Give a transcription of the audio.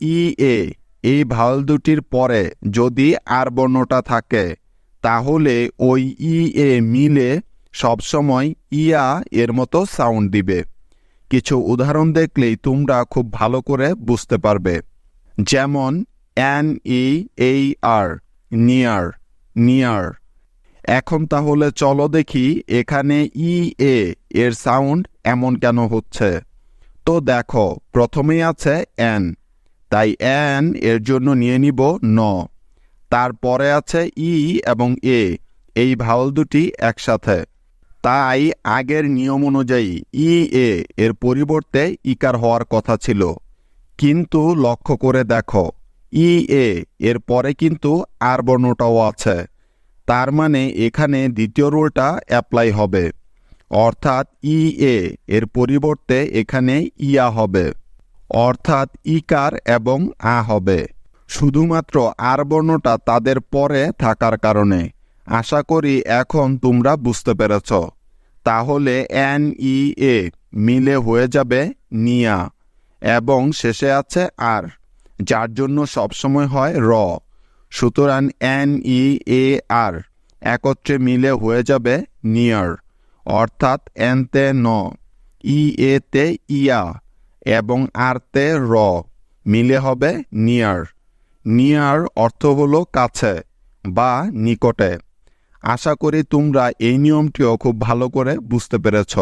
ই এ এই ভাওয়াল দুটির পরে যদি আর বর্ণটা থাকে, তাহলে ওই ই এ মিলে সবসময় ইয়া এর মতো সাউন্ড দিবে। কিছু উদাহরণ দেখলেই তোমরা খুব ভালো করে বুঝতে পারবে। যেমন এন ই এই আর নিয়ার নিয়ার এখন তাহলে চলো দেখি এখানে ই এ এর সাউন্ড এমন কেন হচ্ছে। তো দেখো, প্রথমেই আছে এন তাই এন এর জন্য নিয়ে নিব ন। তারপরে আছে ই এবং এ। এই ভাওল দুটি একসাথে। তাই আগের নিয়ম অনুযায়ী ই, এ এর পরিবর্তে ইকার হওয়ার কথা ছিল। কিন্তু লক্ষ্য করে দেখো, ই, এ এর পরে কিন্তু আর বর্ণটাও আছে। তার মানে এখানে দ্বিতীয় রুলটা অ্যাপ্লাই হবে। অর্থাৎ ই, এ এর পরিবর্তে এখানে ইয়া হবে। অর্থাৎ ইকার এবং আ হবে। শুধুমাত্র আর বর্ণটা তাদের পরে থাকার কারণে। আশা করি এখন তোমরা বুঝতে পেরেছ। তাহলে এন, ই, এ মিলে হয়ে যাবে নিয়া এবং শেষে আছে আর, যার জন্য সবসময় হয় র। সুতরাং এন, ই, এ, আর একত্রে মিলে হয়ে যাবে নিয়ার, অর্থাৎ এনতে ন, ই এতে ইয়া। এবং আরতে র, মিলে হবে নিয়ার। নিয়ার অর্থ হল কাছে বা নিকটে। আশা করি তোমরা এই নিয়মটিও খুব ভালো করে বুঝতে পেরেছ।